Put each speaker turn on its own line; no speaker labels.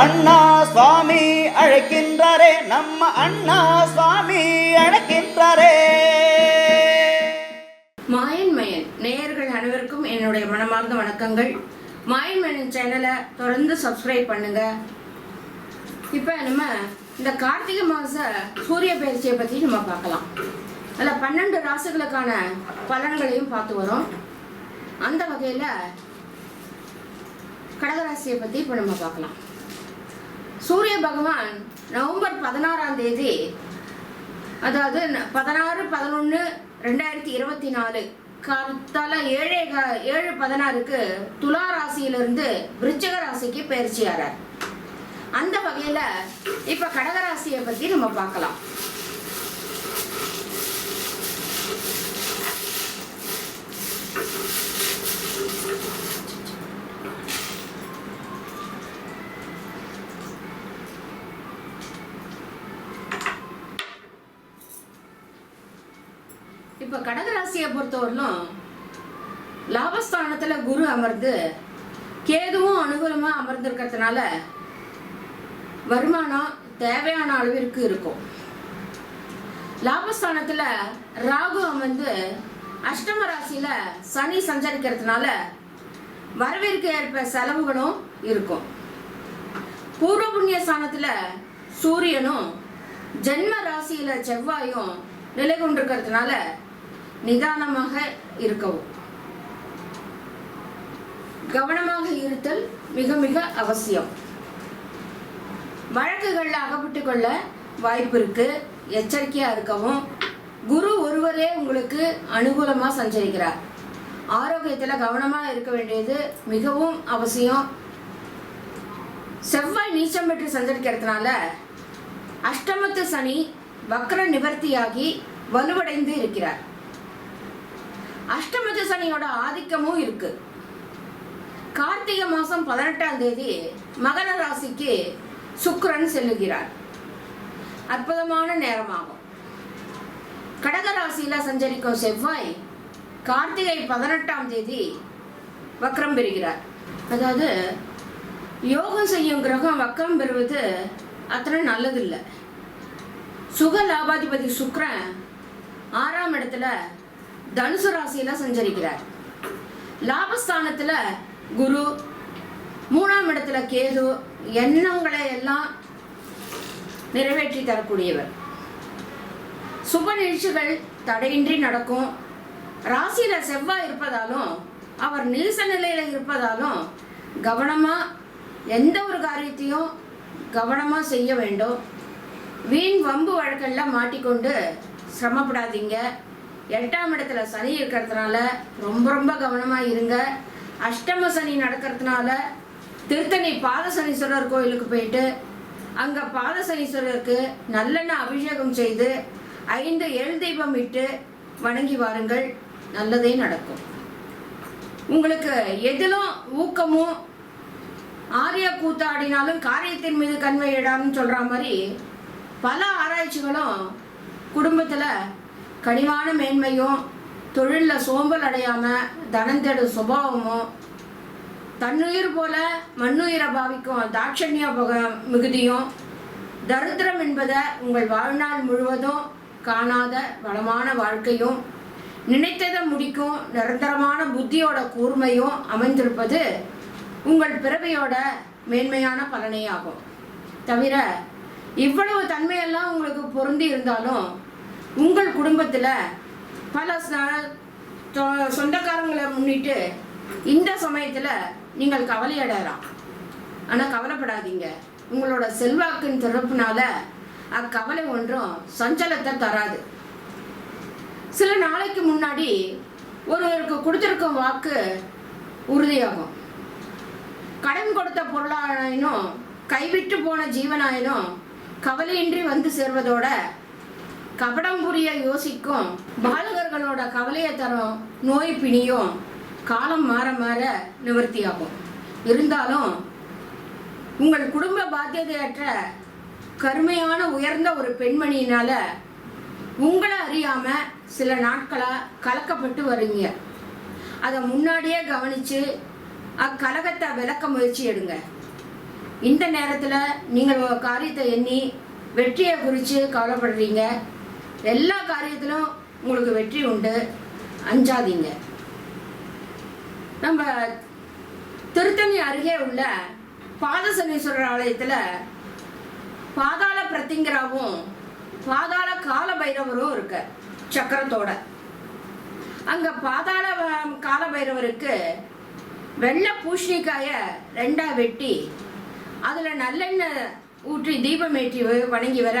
அண்ணா சுவாமி அழைக்கின்றாரே நம்ம அண்ணா சுவாமி அழைக்கின்றாரே.
மாயன் மயன் நேயர்கள் அனைவருக்கும் என்னுடைய மனமார்ந்த வணக்கங்கள். மாயன் மயன் சேனலை தொடர்ந்து சப்ஸ்கிரைப் பண்ணுங்க. இப்போ நம்ம இந்த கார்த்திகை மாத சூரிய பயிற்சியை பற்றி நம்ம பார்க்கலாம். அதில் பன்னெண்டு ராசுகளுக்கான பலன்களையும் பார்த்து வரோம். அந்த வகையில் கடகராசியை பற்றி இப்போ நம்ம பார்க்கலாம். சூரிய பகவான் நவம்பர் பதினாறாம் தேதி அதாவது ந- பதினாறு பதினொன்று ரெண்டாயிரத்தி இருபத்தி நாலு காலத்தால ஏழே ஏழு பதினாறுக்கு துலா ராசியிலிருந்து விருச்சக ராசிக்கு பயிற்சியாரார் அந்த வகையில் இப்போ கடகராசியை பற்றி நம்ம பார்க்கலாம். இப்ப கடகராசியை பொறுத்தவரையிலும் லாபஸ்தானத்துல குரு அமர்ந்து கேதுவும் அனுகூலமா அமர்ந்திருக்கிறதுனால வருமானம் தேவையான அளவிற்கு இருக்கும். லாபஸ்தானத்துல ராகு அமர்ந்து அஷ்டம ராசியில சனி சஞ்சரிக்கிறதுனால வரவிற்கு ஏற்ப செலவுகளும் இருக்கும். பூர்வ புண்ணிய ஸ்தானத்துல சூரியனும் ஜென்ம ராசியில செவ்வாயும் நிலை கொண்டிருக்கிறதுனால நிதானமாக இருக்கவும். கவனமாக இருத்தல் மிக மிக அவசியம். வழக்குகளில் அகப்பட்டு கொள்ள வாய்ப்பு இருக்கு. எச்சரிக்கையாக இருக்கவும். குரு ஒருவரே உங்களுக்கு அனுகூலமாக சஞ்சரிக்கிறார். ஆரோக்கியத்தில் கவனமாக இருக்க வேண்டியது மிகவும் அவசியம். செவ்வாய் நீச்சம் பெற்று சஞ்சரிக்கிறதுனால அஷ்டமத்து சனி வக்ர நிவர்த்தியாகி வலுவடைந்து இருக்கிறார். அஷ்டமத்து சனியோட ஆதிக்கமும் இருக்கு. கார்த்திகை மாசம் பதினெட்டாம் தேதி மகர ராசிக்கு சுக்கரன் செல்லுகிறார். அற்புதமான நேரமாகும். கடக ராசியில் சஞ்சரிக்கும் செவ்வாய் கார்த்திகை பதினெட்டாம் தேதி வக்ரம் பெறுகிறார். அதாவது யோகம் செய்யும் கிரகம் வக்ரம் பெறுவது அத்தனை நல்லதில்லை. சுக லாபாதிபதி சுக்கரன் ஆறாம் இடத்துல தனுசு ராசியில சஞ்சரிக்கிறார். லாபஸ்தானத்துல குரு மூணாம் இடத்துல கேது எண்ணங்களை எல்லாம் நிறைவேற்றி தரக்கூடியவர். சுப நிகழ்ச்சிகள் தடையின்றி நடக்கும். ராசியில செவ்வாய் இருப்பதாலும் அவர் நீச நிலையில இருப்பதாலும் கவனமா எந்த ஒரு காரியத்தையும் கவனமா செய்ய வேண்டும். வீண் வம்பு வழக்கெல்லாம் மாட்டிக்கொண்டு சிரமப்படாதீங்க. எட்டாம் இடத்துல சனி இருக்கிறதுனால ரொம்ப ரொம்ப கவனமா இருங்க. அஷ்டம சனி நடக்கிறதுனால திருத்தணி பாதசனீஸ்வரர் கோயிலுக்கு போயிட்டு அங்க பாதசனீஸ்வரருக்கு நல்லெண்ணெய் அபிஷேகம் செய்து ஐந்து எள் தீபம் இட்டு வணங்கி வாருங்கள். நல்லதே நடக்கும். உங்களுக்கு எதிலும் ஊக்கமும் ஆரிய கூத்தாடினாலும் காரியத்தின் மீது கண்வையிடான்னு சொல்ற மாதிரி பல ஆராய்ச்சிகளும் குடும்பத்தில் கனிவான மேன்மையும் தொழிலில் சோம்பல் அடையாமல் தனம் சுபாவமும் தன்னுயிர் போல மண்ணுயிரை பாவிக்கும் தாட்சண்ய மிகுதியும் தரித்திரம் என்பதை உங்கள் வாழ்நாள் முழுவதும் காணாத வளமான வாழ்க்கையும் நினைத்ததை முடிக்கும் நிரந்தரமான புத்தியோட கூர்மையும் அமைந்திருப்பது உங்கள் பிறவையோட மேன்மையான பலனே ஆகும் தவிர இவ்வளவு தன்மையெல்லாம் உங்களுக்கு பொருந்தி இருந்தாலும் உங்கள் குடும்பத்தில் பல சொந்தக்காரங்களை முன்னிட்டு இந்த சமயத்தில் நீங்கள் கவலையடையலாம் ஆனால் கவலைப்படாதீங்க. உங்களோட செல்வாக்கின் திறப்புனால அக்கவலை ஒன்றும் சஞ்சலத்தை தராது. சில நாளைக்கு முன்னாடி ஒருவருக்கு கொடுத்திருக்கும் வாக்கு உறுதியாகும். கடன் கொடுத்த பொருளாயினும் கைவிட்டு போன ஜீவனாயினும் கவலையின்றி வந்து சேர்வதோட கபடம் புரிய யோசிக்கும் பாலகர்களோட கவலையை தரும் நோய் பிணியும் காலம் மாற மாற நிவர்த்தியாகும். இருந்தாலும் உங்கள் குடும்ப பாத்தியதையற்ற கருமையான உயர்ந்த ஒரு பெண்மணியினால உங்களை அறியாம சில நாட்களாக கலக்கப்பட்டு வரீங்க அதை முன்னாடியே கவனித்து அக்கலகத்தை விளக்க முயற்சி எடுங்க. இந்த நேரத்தில் நீங்கள் காரியத்தை எண்ணி வெற்றியை குறித்து கவலைப்படுறீங்க. எல்லா காரியத்திலும் உங்களுக்கு வெற்றி உண்டு. அஞ்சாதீங்க. நம்ம திருத்தணி அருகே உள்ள பாதசனீஸ்வரர் ஆலயத்தில் பாதாள பிரத்திங்கராவும் பாதாள கால பைரவரும் இருக்கு சக்கரத்தோட. அங்கே பாதாள கால பைரவருக்கு வெள்ளை பூஷணிக்காயை ரெண்டாக வெட்டி அதில் நல்லெண்ணெய் ஊற்றி தீபம் ஏற்றி வணங்கி வர